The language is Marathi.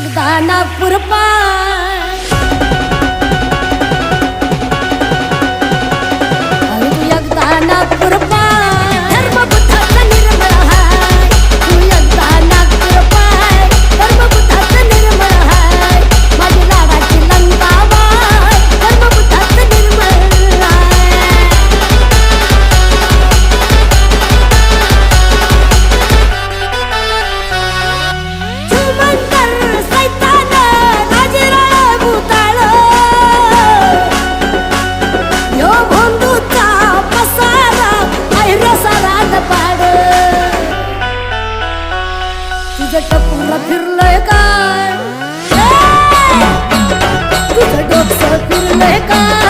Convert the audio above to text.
ਸਕਦਾ ਨਾ ਪੁਰਪਾ तुझं टपुरा फिरलंय काय? तुझं डोकं फिरलंय काय?